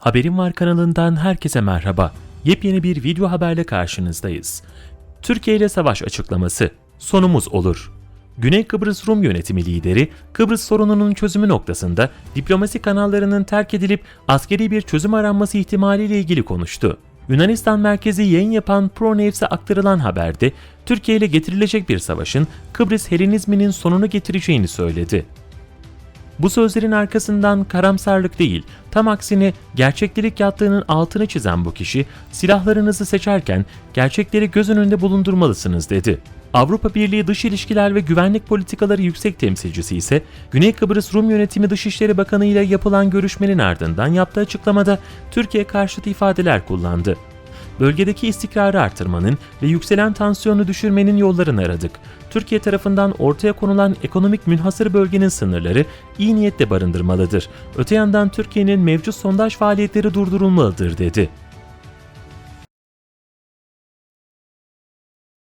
Haberim Var kanalından herkese merhaba. Yepyeni bir video haberle karşınızdayız. Türkiye ile savaş açıklaması. Sonumuz olur. Güney Kıbrıs Rum yönetimi lideri, Kıbrıs sorununun çözümü noktasında diplomasi kanallarının terk edilip askeri bir çözüm aranması ihtimaliyle ilgili konuştu. Yunanistan merkezi yayın yapan ProNews'e aktarılan haberde Türkiye ile getirilecek bir savaşın Kıbrıs Helenizminin sonunu getireceğini söyledi. Bu sözlerin arkasından karamsarlık değil, tam aksine gerçeklik yattığının altını çizen bu kişi, silahlarınızı seçerken gerçekleri göz önünde bulundurmalısınız dedi. Avrupa Birliği Dış İlişkiler ve Güvenlik Politikaları Yüksek Temsilcisi ise Güney Kıbrıs Rum Yönetimi Dışişleri Bakanı ile yapılan görüşmenin ardından yaptığı açıklamada Türkiye karşıtı ifadeler kullandı. Bölgedeki istikrarı artırmanın ve yükselen tansiyonu düşürmenin yollarını aradık. Türkiye tarafından ortaya konulan ekonomik münhasır bölgenin sınırları iyi niyetle barındırmalıdır. Öte yandan Türkiye'nin mevcut sondaj faaliyetleri durdurulmalıdır dedi.